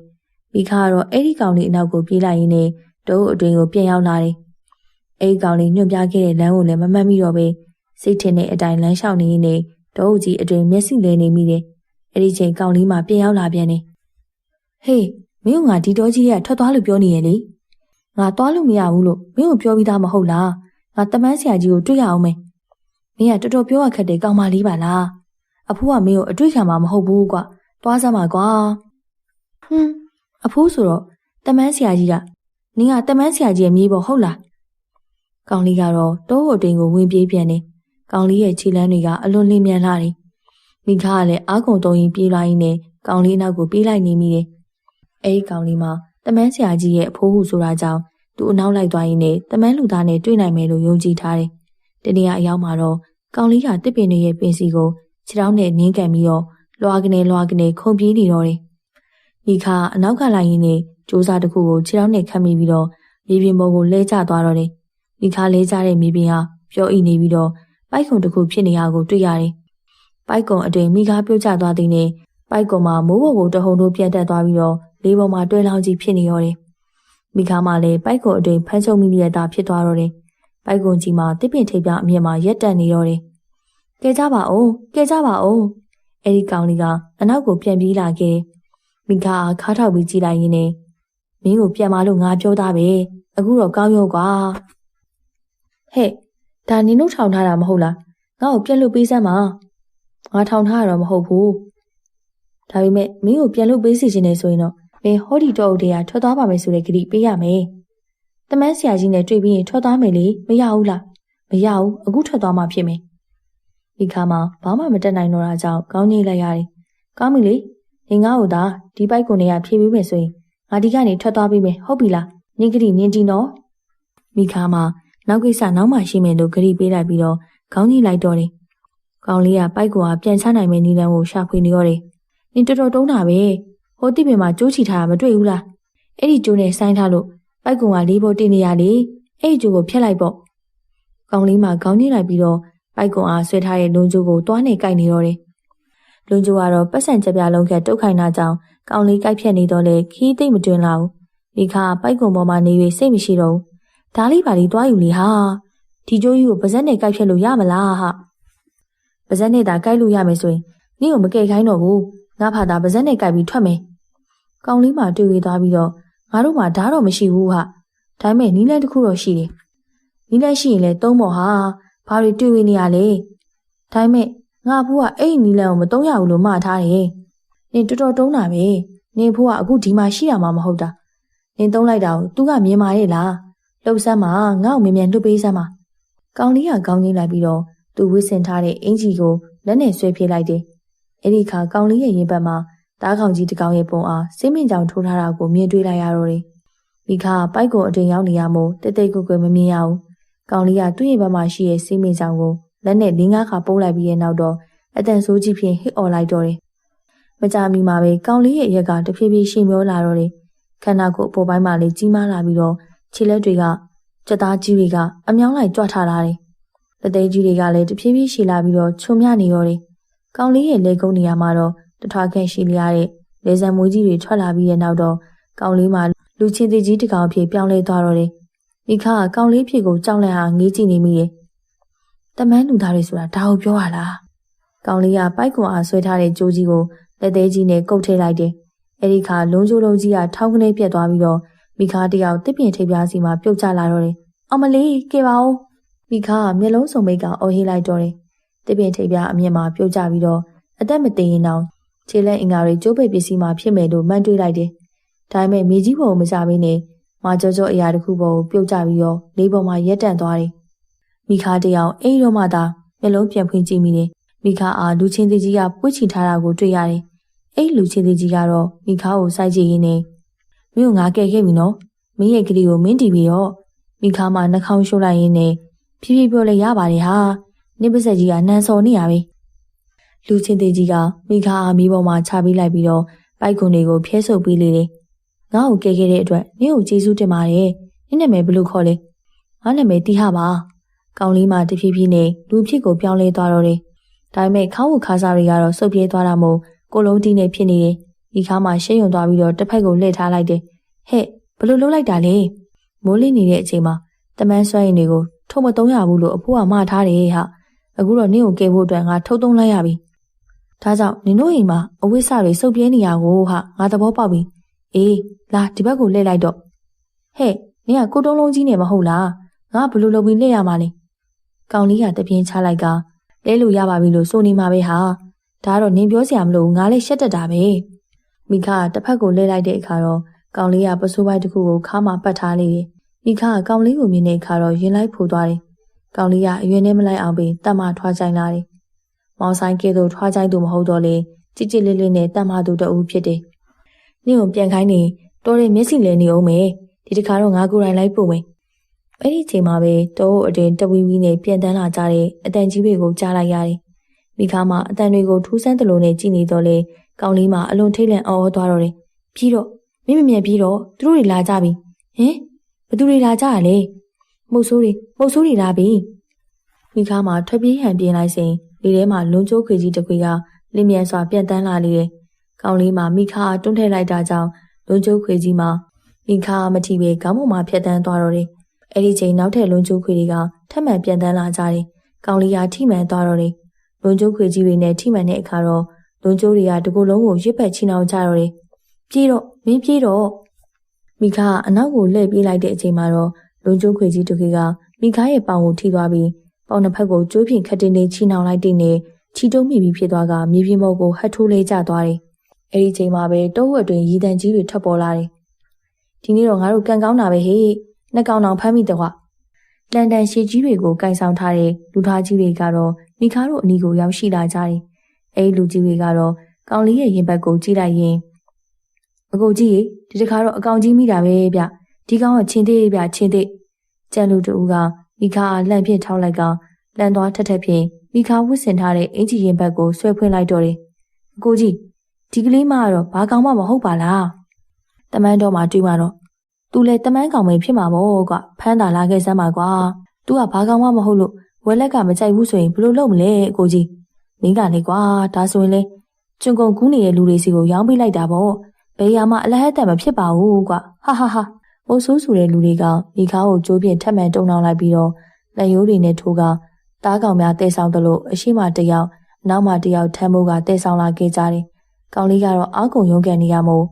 မိခါကတော့အဲ့ဒီကောင်လေးအနောက်ကိုပြေးလိုက်ရင်းနဲ့တိုးအတွင်ကိုပြန်ရောက်လာတယ်။အဲဒီကောင်လေးညွှန်ပြခဲ့တဲ့လမ်းကိုလည်းမမှတ်မိတော့ပဲစိတ်ထင်တဲ့အတိုင်းလမ်းလျှောက်နေရင်းနဲ့တိုးကြီးအတွင်မျက်စိလဲနေမိတယ်။အဲဒီချိန်ကောင်လေးမှပြန်ရောက်လာပြန်တယ်။ဟေးမင်းကငါဒီတော့ကြီးကထွက်သွားလို့ပြောနေရလေ။ငါသွားလို့မရဘူးလို့မင်းကိုပြောပြီးသားမဟုတ်လား။ငါတမန်းဆရာကြီးကိုတွေ့ရအောင်မယ်။ မင်းကတော်တော်ပြောရခက်တဲ့ကောင်မလေးပါလား။အဖိုးကမင်းကိုအတွေ့ခံမှာမဟုတ်ဘူးကွာ။သွားစမ်းပါကွာ။ဟွန်းအဖိုးဆိုတော့တမန်းဆရာကြီးကနင်ကတမန်းဆရာကြီးရဲ့မြေးပေါ်ဟုတ်လား။ကောင်လေးကတော့တောဟိုတိန်ကိုဝင်ပြေးပြန်တယ်။ကောင်လေးရဲ့ခြေလမ်းတွေကအလွန်လင်းမြန်လာတယ်။မိခါကလည်းအာကုံတုံရင်ပြေးလာရင်းနဲ့ကောင်လေးနောက်ကိုပြေးလိုက်နေမိတယ်။အဲဒီကောင်လေးမှာတမန်းဆရာကြီးရဲ့အဖိုးဟုဆိုတာကြောင့်သူ့အနောက်လိုက်သွားရင်းနဲ့တမန်းလူသားနဲ့တွေ့နိုင်မယ်လို့ယုံကြည်ထားတယ်။တနေ့အရောက်မှာတော့ ကောင်လေးကတစ်ပင်တွေရဲ့ပင်စီကိုခြေထောက်နဲ့နင်းကန်ပြီးတော့လွာကနေလွာကနေခုန်ပြေးနေတော့တယ်။မိခါအနောက်ကလိုက်ရင်းနဲ့စူးစားတစ်ခုကိုခြေထောက်နဲ့ခတ်မိပြီးတော့မြေပြင်ပေါ်ကိုလဲကျသွားတော့တယ်။မိခါလဲကျတဲ့မြေပြင်ဟာပျော်အိနေပြီးတော့ပိုက်ကုံတစ်ခုဖြစ်နေရကိုတွေ့ရတယ်။ပိုက်ကုံအတွင်မိခါပြုတ်ကျသွားတဲ့နဲ့ပိုက်ကုံမှာမိုးပေါ်ကိုတဟုန်တို့ပြတ်တက်သွားပြီးတော့လေးပေါ်မှာတွဲလောင်းကြီးဖြစ်နေရောတယ်။မိခါမှလည်းပိုက်ကုံအတွင်ဖမ်းချုပ်မိရတာဖြစ်သွားတော့တယ်။ ပိုက်ကုံကြီးမှာတစ်ပင်ထိပ်ပြအမြင့်မှာရက်တက်နေရောတယ်။ကဲကြပါဦးကဲကြပါဦးအဲ့ဒီကောင်လေးကအနောက်ကိုပြန်ပြေးလာခဲ့မိခါခါထောက်ပြီးကြည့်လိုက်ရင်းနဲ့မင်းကိုပြန်မလို့ငါပြောသားပဲအခုတော့ကောင်းရောကွာဟဲ့ဒါနင်တို့ထောင်ထားတာမဟုတ်လားငါ့ကိုပြန်လို့ပေးစမ်းပါငါထောင်ထားရတော့မဟုတ်ဘူးဒါပေမဲ့မင်းကိုပြန်လို့ပေးစီခြင်းနေဆိုရင်တော့မင်းဟောဒီတော့တရားထွက်သွားပါမယ်ဆိုတဲ့ကြတိပေးရမယ် တမန်းဆရာကြီးနဲ့တွေ့ပြီးရင်ထွက်သွားမယ်လေမရဘူးလားမရဘူးအခုထွက်သွားမှဖြစ်မယ်ဒီခါမှာဘာမှမတက်နိုင်တော့တာကြောင့်ကောင်းကြီးလိုက်ရတယ်ကောင်းပြီလေနေငါ့ကိုသာဒီပိုက်ကိုနေရဖြည့်ပေးမယ်ဆိုရင်ငါဒီကနေထွက်သွားပြီးမယ်ဟုတ်ပြီလားနင်ကတိနင်ကြည့်နော်မိခါမှာနောက်ကိစ္စနောက်မှရှိမယ်လို့ဂရီပေးလိုက်ပြီးတော့ခေါင်းကြီးလိုက်တော့တယ်ကောင်းလေးကပိုက်ကွာပြန်ချနိုင်မယ့်နီလန်းကိုရှာဖွေနေရတယ်နင်တော်တော်တုံးတာပဲဟိုတိပင်မှာကျိုးချီထားတာမတွေ့ဘူးလားအဲ့ဒီကျိုးနဲ့ဆိုင်းထားလို့ ပိုက်ကွာလေးပေါ်တင်နေရလေအဲ့ဒီကျိုးကိုဖျက်လိုက်ပေါ့ကောင်းလေးမှာခေါင်းကြီးလိုက်ပြီးတော့ပိုက်ကွန်အားဆွဲထားတဲ့လွန်ကျိုးကိုတွားနေကြိုက်နေတော့တယ်လွန်ကျိုးကတော့ပတ်စံကြပြလုံးခက်တုတ်ခိုင်တာကြောင့်ကောင်းလေးကြိုက်ဖြတ်နေတော့လေခီးသိမ့်မတွင်လာဘူးမိခါပိုက်ကွန်ပေါ်မှာနေ၍စိတ်မရှိတော့ဘူးဒါလေးပါလေးတွားယူလေဟာဒီကျိုးကြီးကိုပါဇက်နဲ့ကြိုက်ဖြတ်လို့ရမလားဟာပါဇက်နဲ့သာကြိုက်လို့ရမယ်ဆိုရင်နင့်ကိုမကယ်ခိုင်းတော့ဘူးငါဖာသာပါဇက်နဲ့ကြိုက်ပြီးထွက်မယ်ကောင်းလေးမှတွေ့ဝေးသွားပြီးတော့ ငါတို့မှဓာတ်တော့မရှိဘူးဟာဒါပေမဲ့နီးလန်းတစ်ခုတော့ရှိတယ်နီးလန်းရှိရင်လည်းသုံးပေါ်ဟာဘာတွေတွေ့ဝေးနေရလဲဒါပေမဲ့ငါဖူးကအဲ့ဒီနီးလန်းကိုမသုံးရဘူးလို့မှားထားတယ်နင်တော်တော်တုံးတာပဲနင်ဖူးကအခုဒီမှာရှိရမှာမဟုတ်တာနင်သုံးလိုက်တာကို तू ကမြင်မာရဲ့လားလှုပ်ဆမ်းမှာငါ့ကိုမြင်မြန်လွတ်ပေးစမ်းပါကောင်းလေးကကောင်းကြီးလိုက်ပြီးတော့သူဝစ်စင်ထားတဲ့အင်ကြီးကိုလက်နဲ့ဆွဲပြေးလိုက်တယ်အဲ့ဒီခါကောင်းလေးရဲ့ရင်ဘတ်မှာ တားခေါင်ကြီးတစ်ကောင်ရဲ့ပုံအားစိမ့်မင်ကြောင်ထိုးထားတာကိုမြင်တွေ့လိုက်ရတော့တယ်မိခါပိုက်ကိုအတင်ရောက်နေရမို့တိတ်တိတ်ကွယ်ကွယ်မမြင်ရဘူးကောင်လေးကသူ့ရဲ့ဘက်မှာရှိတဲ့စိမ့်မင်ကြောင်ကိုလက်နဲ့လင်းကားခါပုတ်လိုက်ပြီးတဲ့နောက်တော့အတန်ဆိုးကြီးဖြင့်ဟစ်អော်လိုက်တော့တယ်မကြမီမှာပဲကောင်လေးရဲ့အရက်ကတဖြည်းဖြည်းရှင်မျောလာတော့တယ်ခန္ဓာကိုယ်အပေါ်ပိုင်းမှာလည်းကြီးမားလာပြီးတော့ခြေလက်တွေကကြက်သားကြီးတွေကအမြောင်းလိုက်ကြွထားလာတယ်လက်သေးကြီးတွေကလည်းတဖြည်းဖြည်းရှည်လာပြီးတော့ချုံမြနေတော့တယ်ကောင်လေးရဲ့လက်ကုပ်နေရာမှာတော့ တထွားခန့်ရှိလျားတဲ့လေဆံမွေးကြီးတွေထွက်လာပြီးတဲ့နောက်တော့ကောင်လေးမှာလူချင်းသေးကြီးတစ်ကောင်ဖြစ်ပြောင်းလဲသွားတော့တယ်မိခါကကောင်လေးဖြစ်ကိုကြောက်လန့်ဟာငေးကြည့်နေမိတယ်တမန်းလူသားတွေဆိုတာဒါကိုပြောရလားကောင်လေးကပိုက်ကွန်အားဆွဲထားတဲ့ကြိုးကြီးကိုလက်သေးကြီးနဲ့ကုတ်ထိလိုက်တယ်အဲ့ဒီခါလုံးကျိုးလုံးကြီးကထောင်းကနေပြက်သွားပြီးတော့မိခါတယောက်တစ်ပြင်ထိပ်ပြားစီမှာပြုတ်ကျလာတော့တယ်အောင်မလေးကဲပါဦးမိခါကမျက်လုံးစုံမိတ်ကအော်ဟေးလိုက်တော့တယ်တစ်ပြင်ထိပ်ပြားအမြင့်မှာပြုတ်ကျပြီးတော့အသက်မတည်ရင်တော့ ခြေလက်အင်္ဂါတွေကျိုးပိတ်ပစ္စည်းမှာဖြစ်မယ်လို့မှန်းတွေးလိုက်တယ်ဒါပေမဲ့မြေကြီးပေါ်ကိုမချဘဲနဲ့မာကြောကြောအရာတစ်ခုပေါ်ကိုပြုတ်ကျပြီးတော့လေးပေါ်မှာရက်တန့်သွားတယ်မိခါတယောက်အိမ်တော့မှသာမျက်လုံးပြန်ဖွင့်ကြည့်မိတယ်မိခါအားလူချင်းသေးကြီးကပွေ့ချီထားတာကိုတွေ့ရတယ်အဲ့လူချင်းသေးကြီးကတော့မိခါကိုစိုက်ကြည့်ရင်းနဲ့မင်းကငါကဲခဲ့ပြီနော်မင်းရဲ့ကလေးကိုမင်းတီးပြီးတော့မိခါမှနှာခေါင်းရှိုးလိုက်ရင်းနဲ့ဖြည်းဖြည်းပြောလဲရပါတယ်ဟာနင့်ပါဆက်ကြီးကနန်းစော်နေရပဲ လူချင်းသေးကြီးကမိခါအားမီးပေါ်မှာချပေးလိုက်ပြီးတော့ပိုက်ကွန်တွေကိုဖျဲဆုပ်ပေးလေတယ်ငါ့ကိုကဲခဲ့တဲ့အတွက်နင့်ကိုကျေးဇူးတင်ပါတယ်နင့်နာမည်ဘယ်လိုခေါ်လဲငါနာမည်တီဟာပါကောင်းလေးမှတဖြည်းဖြည်းနဲ့လူဖြစ်ကိုပြောင်းလဲသွားတော့တယ်ဒါပေမဲ့ခေါင်းကိုခါစားတွေကတော့စုပ်ပြေးသွားတာမို့ကိုလုံးတီးနဲ့ဖြစ်နေတယ်ဒီခါမှရှေ့ယွန်သွားပြီးတော့တစ်ဖက်ကိုလှည့်ထားလိုက်တယ်ဟဲ့ဘလို့လုပ်လိုက်တာလဲမိုးလင်းနေတဲ့အချိန်မှာတမန်းဆွဲရင်တွေကိုထုံမသုံးရဘူးလို့အဖိုးကမှားထားတယ်ဟာအခုတော့နင့်ကိုကယ်ဖို့အတွက်ငါထုတ်သုံးလိုက်ရပြီ ဒါကြောင့်နင်တို့အိမ်မှာအဝိစတွေစုပ်ပြဲနေရကိုဟာငါသဘောပေါက်ပြီအေးလာဒီဘက်ကိုလှည့်လိုက်တော့ဟဲ့နင်ကကိုတုံးလုံးကြီးနေမဟုတ်လားငါဘလို့လုပ်ပြီးလှည့်ရမှာလဲကောင်လေးကတပြင်းချလိုက်ကလဲလို့ရပါပြီလို့ဆိုနေမှာပဲဟာဒါကတော့နင်ပြောစရာမလိုငါလည်းရှက်တက်တာပဲမိခကတစ်ဖက်ကိုလှည့်လိုက်တဲ့အခါတော့ကောင်လေးကပစိုးပိုက်တစ်ခုကိုခါမှပတ်ထားလေတယ်မိခကကောင်လေးကိုမြင်တဲ့အခါတော့ရင်လိုက်ဖိုးသွားတယ်ကောင်လေးကအရွယ်နဲ့မလိုက်အောင်ပြီးတတ်မှထွားချိုင်လာတယ် မောင်ဆိုင်ကဲ့သို့ထွားချိုင်သူမဟုတ်တော့လေကြစ်ကြစ်လေးလေးနဲ့တတ်မှသူတအူးဖြစ်တယ်နင့်ကိုပြန်ခိုင်းနေတော်တဲ့မျက်စိလဲနေအောင်မယ်ဒီတခါတော့ငါကိုယ်တိုင်လိုက်ပို့မယ်အဲ့ဒီချိန်မှာပဲတောအတွင်တဝီဝီနဲ့ပြန်တန်းလာကြတဲ့အတန်ကြီးတွေကိုကြားလိုက်ရတယ်မိခါမှာအတန်တွေကိုထူးဆန်းသလိုနဲ့ကြည်နေတော့လေကောင်းလေးမှာအလွန်ထိတ်လန့်အော်သွားတော့တယ်ပြီးတော့မင်းမမြန်ပြီးတော့သူတို့တွေလာကြပြီဟင်ဘသူတွေလာကြရလဲမှုတ်ဆိုးတွေမှုတ်ဆိုးတွေလာပြီမိခါမှာထွက်ပြေးဟန်ပြင်းလိုက်စဉ် လေထဲမှာလွန်ကျိုးခွေကြီးတစ်ခွေကလင်းမြန်စွာပြန်တန်းလာလေတယ်ကောင်းလေးမှာမိခါတွန်းထည့်လိုက်တာကြောင့်လွန်ကျိုးခွေကြီးမှာမိခါမထီပဲခေါင်းပေါ်မှာဖြတ်တန်းသွားတော့တယ်အဲ့ဒီချိန်နောက်ထပ်လွန်ကျိုးခွေတွေကထပ်မံပြန်တန်းလာကြတယ်ကောင်းလေးကထိမှန်သွားတော့တယ်လွန်ကျိုးခွေကြီးတွေနဲ့ထိမှန်တဲ့အခါတော့လွန်ကျိုးတွေကတကူလုံးကိုရစ်ပတ်ချီနှောင်ကြတော့တယ်ပြေးတော့မင်းပြေးတော့မိခါအနောက်ကိုလှည့်ပြေးလိုက်တဲ့အချိန်မှာတော့လွန်ကျိုးခွေကြီးတစ်ခေကမိခါရဲ့ပေါင်ကိုထိသွားပြီး ပေါင်တစ်ဖက်ကိုကျိုးဖြင့်ခတ်တင်းနေချီနှောင်လိုက်တဲ့နဲ့ချီတုံးမိပြီးဖြစ်သွားကမြေပြင်ပေါ်ကိုဟတ်ထိုးလဲကျသွားတယ်။အဲဒီချိန်မှာပဲတောဝက်တွင်ရည်တန်ကြီးတွေထွက်ပေါ်လာတယ်။ဒီနေ့တော့ငါတို့ကန်ကောင်းတာပဲဟေ့။နှစ်ကောင်တောင်ဖမ်းမိတော့လန်ဒန်ရှေကြီးတွေကိုကင်ဆောင်ထားတဲ့လူသားကြီးတွေကတော့မိခါတို့အနီးကိုရောက်ရှိလာကြတယ်။အဲဒီလူကြီးတွေကတော့ကောင်လေးရဲ့ရင်ဘတ်ကိုကြည့်လိုက်ရင်အကိုကြီးရေဒီတစ်ခါတော့အကောင်ကြီးမိတာပဲဗျ။ဒီကောင်ကချင်းသေးဗျချင်းသေး။ကျန်လူတူက မိခါအားလှန်ဖြင့်ထောက်လိုက်ကလန်သွားထက်ထက်ဖြင့်မိခါဝတ်ဆင်ထားတဲ့အင်ဂျီရင်ဘတ်ကိုဆွဲဖွင့်လိုက်တော့တယ်။အကိုကြီးဒီကလေးမကတော့ဘာကောင်မှမဟုတ်ပါလား။တမန်တော်မှတွေးမှတော့သူလည်းတမန်ကောင်ပဲဖြစ်မှာပေါ့ကွာဖမ်းတာလာခဲ့စမ်းပါကွာ။ तू ကဘာကောင်မှမဟုတ်လို့ဝက်လက်ကမကြိုက်ဘူးဆိုရင်ဘယ်လိုလုပ်မလဲအကိုကြီးမင်းကလေကွာဒါဆိုရင်လေကျွန်းကုန်ကူးနေတဲ့လူတွေစီကိုရောင်းပေးလိုက်တာပေါ့ဘယ်ရမှာအလဟတ်တမဖြစ်ပါဘူးကွာဟာဟာဟာ မိုးဆိုးဆူတဲ့လူတွေကမိခါကိုကြိုးပြင်းထက်မှန်တုံနှောင်းလိုက်ပြီးတော့လက်ရိုးတွေနဲ့ထိုးကတားကောင်များတဲဆောင်တယ်လို့အရှိမတယောက်နောက်မှတယောက်ထမ်းမိုးကတဲဆောင်လာခဲ့ကြတယ်ကောင်လေးကတော့အာကုံရုံးကန်နေရမို့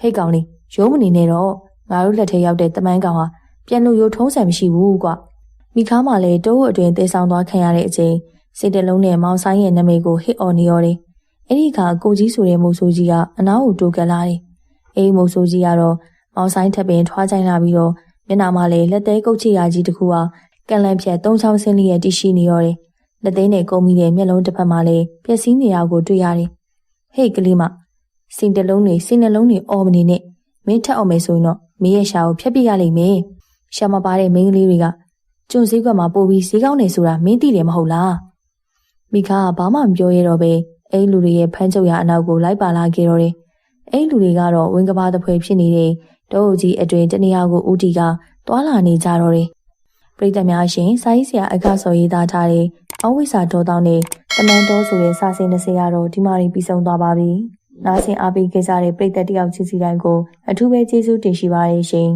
ဟေ့ကောင်လေးရုံးမနေနဲ့တော့ငါတို့လက်ထဲရောက်တဲ့တမန်းကောင်ဟာပြန်လို့ရိုထုံးဆန်မရှိဘူးကွာမိခါမှလည်းတိုးအတွင်တဲဆောင်သွားခံရတဲ့အချိန်စိတ်တလုံးနဲ့မောင်ဆိုင်ရဲ့နာမည်ကိုဟစ်အော်နေရောတယ်။အဲ့ဒီကကိုကြီးဆိုတဲ့မိုးဆိုးကြီးကအနားကိုတိုးကပ်လာတယ်။အဲ့ဒီမိုးဆိုးကြီးကတော့ မောင်ဆိုင်ထပ်ပင်ထွားချိုင်းလာပြီးတော့မျက်နှာမှာလည်းလက်သေးကုတ်ချရာကြီးတစ်ခုဟာကန်လန့်ဖြတ်သုံးချောင်းဆင်းလျက်တရှိနေရောတယ်။လက်သေးနဲ့ကုံမိတဲ့မျက်လုံးတစ်ဖက်မှာလည်းပျက်စီးနေရကိုတွေ့ရတယ်။ဟေ့ကလေးမစင်တလုံးတွေစင်နှလုံးတွေအော်မနေနဲ့မင်းထက်အောင်မယ်ဆိုရင်တော့မင်းရဲ့ရှာကိုဖျက်ပြရလိမ့်မယ်။ရှာမပါတဲ့မိန်းကလေးတွေကကျွန်းစည်းကွက်မှာပို့ပြီးဈေးကောင်းနေဆိုတာမင်းသိတယ်မဟုတ်လားမိခါကဘာမှမပြောရတော့ပဲအဲ့လူတွေရဲ့ဖမ်းချုပ်ရာအနောက်ကိုလိုက်ပါလာခဲ့တော့တယ်အဲ့လူတွေကတော့ဝင်းကဘာတစ်ဖွဲဖြစ်နေတဲ့ တောအုပ်ကြီးအတွင်တနေရာကိုဦးတီကတွာလာနေကြတော့တယ်ပရိသတ်များရှင်စာရေးဆရာအကဆော်ရေးသားထားတဲ့အဝိစာဒေါတောင်းနဲ့တမန်တော်ဆိုတဲ့စာစင်20ရာတော့ဒီမှာပြီးဆုံးသွားပါပြီနားဆင်အားပေးခဲ့ကြတဲ့ပရိသတ်တယောက်ချင်းစီတိုင်းကိုအထူးပဲကျေးဇူးတင်ရှိပါတယ်ရှင်